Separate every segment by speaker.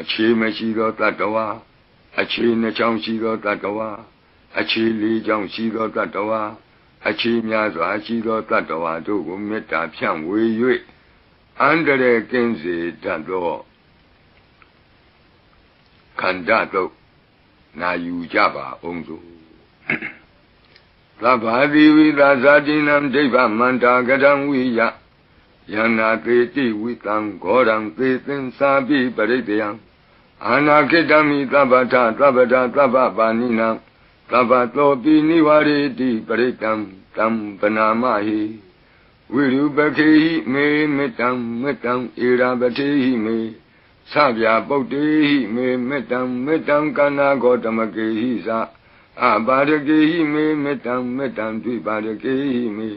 Speaker 1: အခြေမရှိသောတတ္တဝါအခြေနှချောင်းရှိသောတတ္တဝါအခြေလေးချောင်းရှိသောတတ္တဝါအခြေများစွာရှိသောတတ္တဝါတို့ကိုမေတ္တာဖြန့်ဝေ၍အန္တရာယ်ကင်းစေတတ်သောခန္ဓာတို့နာယူကြပါအောင်စို့သဗ္ဗာတိဝိသာဇာတိနံဒိဗ္ဗမန္တာကတံဝိယယန္နာတေတိဝိတံဂောရံသေသင်္စာပိပရိတယံ အာနာခိတမိသဗ္ဗထသဗ္ဗတာသဗ္ဗပါဏိနံသဗ္ဗတောပိနိဝရေတိပရိတံတံပနာမဟိဝိရုပခေဟိမေမေတ္တံမေတ္တံဧရာပတိဟိမေသဗျာပုတ်တေဟိမေမေတ္တံမေတ္တံကနာဂောတမကေဟိသာအပါရကေဟိမေမေတ္တံမေတ္တံဒွိပါရကေဟိမေ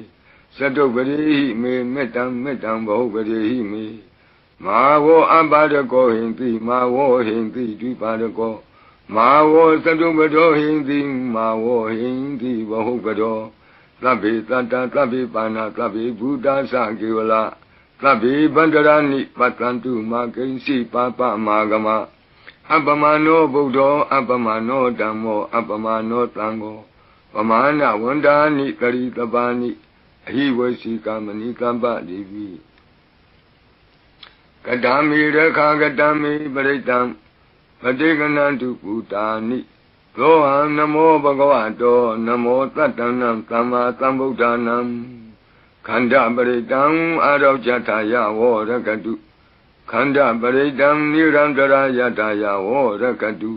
Speaker 1: သတုပရိဟိမေမေတ္တံမေတ္တံဘောပရိဟိမေ မာဝောအပါရကောဟိန္တိမာဝောဟိန္တိဒွိပါရကောမာဝောသတုပတောဟိန္တိမာဝောဟိန္တိဘောပတောသဗ္ဗေတတ္တသဗ္ဗေပါဏသဗ္ဗေဘုဒ္ဓသကေဝလာသဗ္ဗေဗန္တရာနိပတ္တန္တုမာကိဉ္စီပါပမာဂမအပမနောဗုဒ္ဓောအပမနောဓမ္မောအပမနောသံဃောပမာဏဝန္ဒာနိတရိတပါနိအဟိဝစီကမဏိကမ္ပတိပိ ကတံမိရခာကတံမိပရိတံပတိကနန္တုပုတာနိသောဟံနမောဘဂဝတောနမောတတ္တနံသမ္မာသမ္ဗုဒ္ဓနာခန္ဓာပရိတံအာရောဇထာယဝောရကတုခန္ဓာပရိတံနိရန္တရာယထာယဝောရကတု